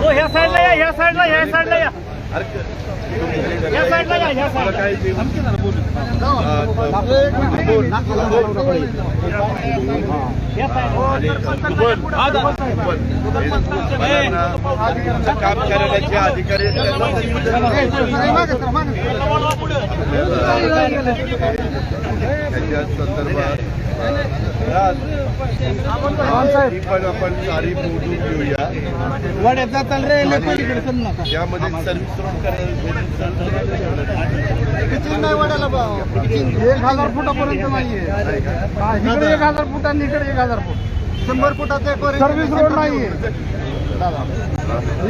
हो ह्या साईडला या ह्या साईडला ह्या साईडला या काम करण्याचे अधिकारी त्याच्या संदर्भात ही पण आपण सारी मोजून घेऊया यामध्ये सर्व्हिस रोड एक हजार फुटापर्यंत नाहीये. इकडे एक हजार फूट आणि इकडे एक हजार फूट. शंभर फुटाचे सर्व्हिस रोड नाहीये. दादा.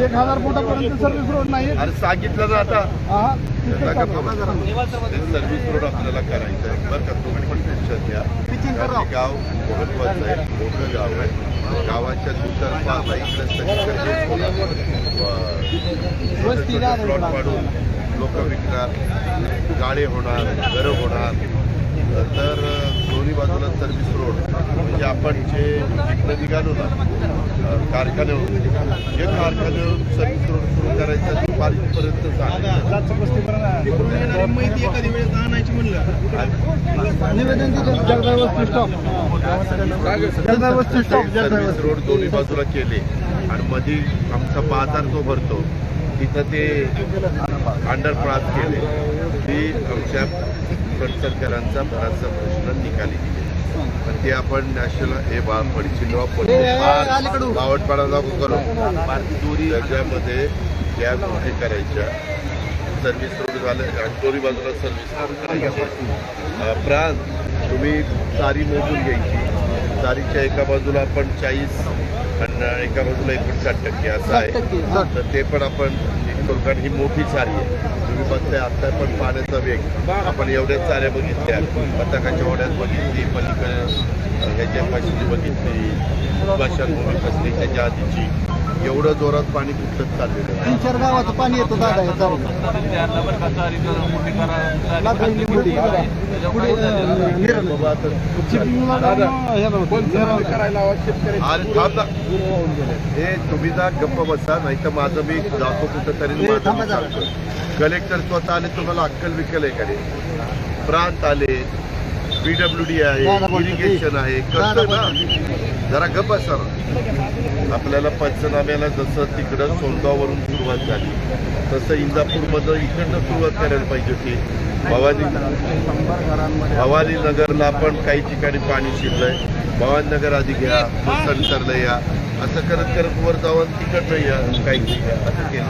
एक हजार फुटापर्यंत सर्व्हिस रोड नाही अरे सांगितलं ना आता. हा सर्व्हिस रोड आपल्याला करायचं आहे. बरं का तुम्ही पण टेन्शन घ्या. कारण हे गाव महत्वाचं आहे. मोठं गाव आहे. गावाच्या दुतर्फा इकडे सगळीकडे प्लॉट पाडून लोक विकणार. गाळे होणार घरं होणार. तर दोन्ही बाजूला सर्व्हिस रोड म्हणजे आपण जे इकडे निघालो ना अं, कारखान्यावरून जे कारखान्यावरून सर्व्हिस रोड सुरू करायचं ते पारीपर्यंत निवेदन दिलं जगदाय वस्ती स्टॉप जगदाय वस्ती स्टॉप जगदाय सर्व्हिस रोड दोन्ही बाजूला केले. आणि मध्ये आमचा बाजार जो भरतो तिथं ते अंडरपास केले. ती आमच्या फडसरकरांचा बराचसा प्रश्न निकाली दिले. पण ते आपण नॅशनल हे बा पडचिल्लो बावटपाडा लागू करून दुरी राज्यामध्ये या गोष्टी करायच्या. सर्व्हिस रोड झालं दोन्ही बाजूला सर्व्हिस रोड करायचं. प्रांत तुम्ही सारी मोजून घ्यायची. सारीच्या एका बाजूला आपण चाळीस आणि एका बाजूला एकोणसाठ टक्के असं आहे. तर ते पण आपण करू कारण ही मोठी सारी आहे. तुम्ही बघताय आता पण पाण्याचा वेग. आपण एवढ्याच साऱ्या बघितल्या. बटाकाच्या ओढ्यात बघितली पलीकडे ह्याच्या पाशी बघितली भाषांभूमी कसली त्याच्या आधीची. एवढं जोरात पाणी कुठलंच चाललेलं आहे. तीन चार गावाचं पाणी येतं दादा हे चालू हे तुम्ही जा गप्प बसा नाही तर माझं मी जातो कुठं तरी माझं मी सांगतो कलेक्टर स्वतः आले तुम्हाला अक्कल विकल आहे का रे? प्रांत आले पीडब्ल्यू डी आहे. इरिगेशन आहे कसं ना? जरा गप्प बसा सर. आपल्याला पंचनाम्याला जसं तिकडं सोनगाववरून सुरुवात झाली तसं इंदापूरमधलं इकडनं सुरुवात करायला पाहिजे होती. भवानी भवानी नगरला पण काही ठिकाणी पाणी शिरलंय. भवानी नगर आधी घ्या मग संतरला या. असं करत करत वर जाऊन तिकडनं या काही ठिकाणी असं केलं.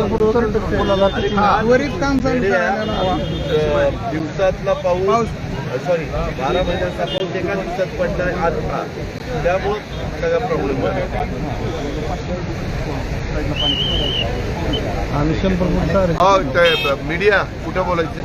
वरील काम दिवसातला पाऊस सॉरी बारा महिन्याचा पाऊस एका दिवसात पडलाय आज हा. त्यामुळं सगळा प्रॉब्लेम. हो मीडिया कुठं बोलायचं?